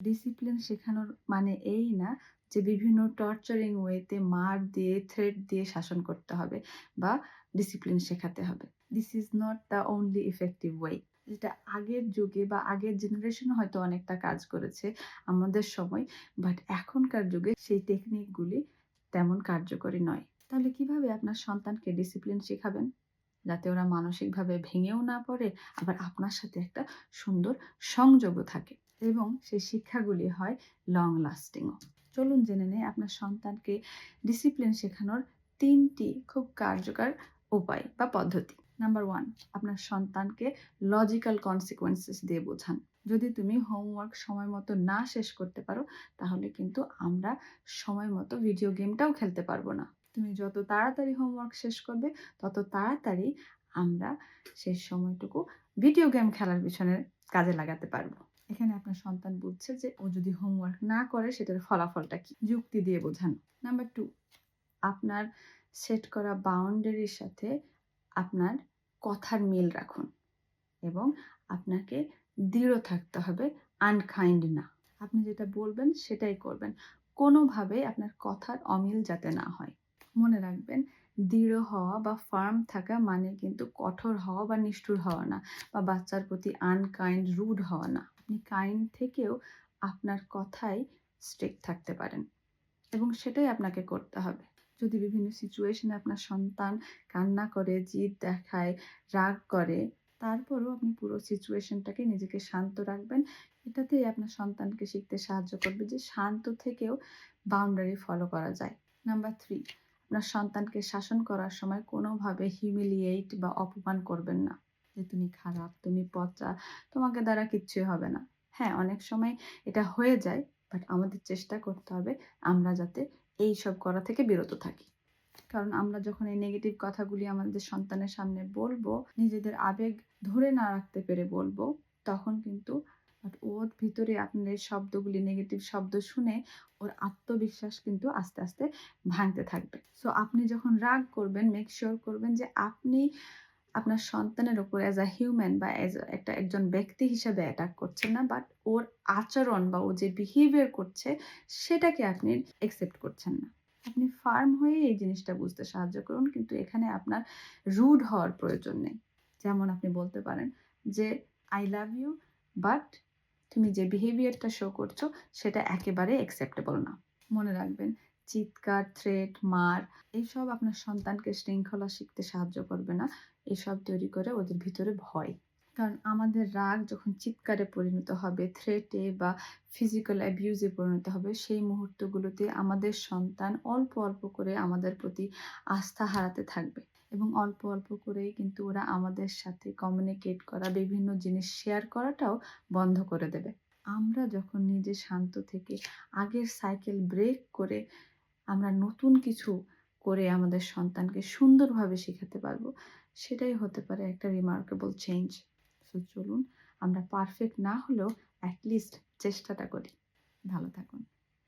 Discipline শেখানোর মানে এই না যে বিভিন্ন টর্চারিং ওয়েতে মার দিয়ে থ্রেট দিয়ে শাসন করতে হবে বা ডিসিপ্লিন শেখাতে হবে। This is not the only effective way যেটা আগের যুগে বা আগের জেনারেশনে হয়তো অনেকটা কাজ করেছে আমাদের সময় বাট এখনকার যুগে সেই টেকনিকগুলি তেমন কার্যকরী নয়। তাহলে কীভাবে আপনার সন্তানকে ডিসিপ্লিন শেখাবেন? যাতে ওরা মানসিকভাবে ভেঙেও না পড়ে, আবার আপনার সাথে একটা সুন্দর সংযোগও থাকে। এবং সেই শিক্ষাগুলি হয় লং লাস্টিংও চলুন জেনে নেই আপনার সন্তানকে ডিসিপ্লিন শেখানোর তিনটি খুব কার্যকর উপায় বা পদ্ধতি। নাম্বার ওয়ান আপনার সন্তানকে লজিক্যাল কনসিকোয়েন্সেস দিয়ে বোঝান। যদি তুমি হোমওয়ার্ক সময় মতো না শেষ করতে পারো, তাহলে কিন্তু আমরা সময় মতো ভিডিও গেমটাও খেলতে পারব না। তুমি যত তাড়াতাড়ি হোমওয়ার্ক শেষ করবে, তত তাড়াতাড়ি আমরা সেই সময়টুকু ভিডিও গেম খেলার পিছনে কাজে লাগাতে পারব। এখানে আপনার সন্তান বুঝছে যে ও যদি হোমওয়ার্ক না করে, সেটার ফলাফলটা কি? যুক্তি দিয়ে বোঝানো। নাম্বার টু আপনার সেট করা বাউন্ডারির সাথে আপনার কথার মিল রাখুন এবং আপনাকে দৃঢ় থাকতে হবে আনকাইন্ড না। আপনি যেটা বলবেন, সেটাই করবেন। কোনোভাবে আপনার কথার অমিল যাতে না হয়। মনে রাখবেন, দৃঢ় হওয়া বা ফার্ম থাকা মানে কিন্তু কঠোর হওয়া বা নিষ্ঠুর হওয়া না বা বাচ্চার প্রতি আনকাইন্ড রুড হওয়া না। আপনি কাইন্ড থেকেও আপনার কথায় স্ট্রিক্ট থাকতে পারেন এবং সেটাই আপনাকে করতে হবে। যদি বিভিন্ন সিচুয়েশনে আপনার সন্তান কান্না করে, জিদ দেখায়, রাগ করে, তারপরও আপনি পুরো সিচুয়েশনটাকে নিজেকে শান্ত রাখবেন। এটাতেই আপনার সন্তানকে শিখতে সাহায্য করবে যে শান্ত থেকেও বাউন্ডারি ফলো করা যায়। নাম্বার থ্রি আপনার সন্তানকে শাসন করার সময় কোনোভাবে হিউমিলিয়েট বা অপমান করবেন না। যে তুমি খারাপ, তুমি পচা, তোমাকে দ্বারা কিচ্ছুই হবে না। হ্যাঁ অনেক সময় এটা হয়ে যায় বাট আমাদের চেষ্টা করতে হবে আমরা যাতে এই সব করা থেকে বিরত থাকি। কারণ আমরা যখন এই নেগেটিভ কথাগুলি আমাদের সন্তানের সামনে বলব, নিজেদের আবেগ ধরে না রাখতে পেরে বলব, তখন কিন্তু ওর ভিতরে আপনার এই শব্দগুলি নেগেটিভ শব্দ শুনে ওর আত্মবিশ্বাস কিন্তু আস্তে আস্তে ভাঙতে থাকবে। সো আপনি যখন রাগ করবেন মেক শিওর করবেন যে আপনি আপনার সন্তানের ওপর অ্যাজ আ হিউম্যান বা অ্যাজ একটা একজন ব্যক্তি হিসাবে অ্যাটাক করছেন না বাট ওর আচরণ বা ও যে বিহেভিয়ার করছে, সেটাকে আপনি অ্যাকসেপ্ট করছেন না। আপনি ফার্ম হয়ে এই জিনিসটা বুঝতে সাহায্য করুন, কিন্তু এখানে আপনার রুড হওয়ার প্রয়োজন নেই। যেমন আপনি বলতে পারেন যে আই লাভ ইউ বাট তুমি যে বিহেভিয়ারটা শো করছ, সেটা একেবারে অ্যাকসেপ্টেবল না। মনে রাখবেন, চিৎকার থ্রেট মার, এইসব আপনার সন্তানকে শৃঙ্খলা শিখতে সাহায্য করবে না, এসব তৈরি করে ওদের ভিতরে ভয়। কারণ আমাদের রাগ যখন চিৎকারে পরিণত হবে থ্রেটে বা ফিজিক্যাল অ্যাবিউজে পরিণত হবে, সেই মুহূর্তগুলোতে আমাদের সন্তান অল্প অল্প করে আমাদের প্রতি আস্থা হারাতে থাকবে। এবং অল্প অল্প করেই কিন্তু ওরা আমাদের সাথে কমিউনিকেট করা, বিভিন্ন জিনিস শেয়ার করাটাও বন্ধ করে দেবে। আমরা যখন নিজে শান্ত থেকে আগের সাইকেল ব্রেক করে আমরা নতুন কিছু করে আমাদের সন্তানকে সুন্দরভাবে শেখাতে পারব, সেটাই হতে পারে একটা রিমার্কেবল চেঞ্জ সো চলুন আমরা পারফেক্ট না হলেও অ্যাটলিস্ট চেষ্টাটা করি। ভালো থাকুন।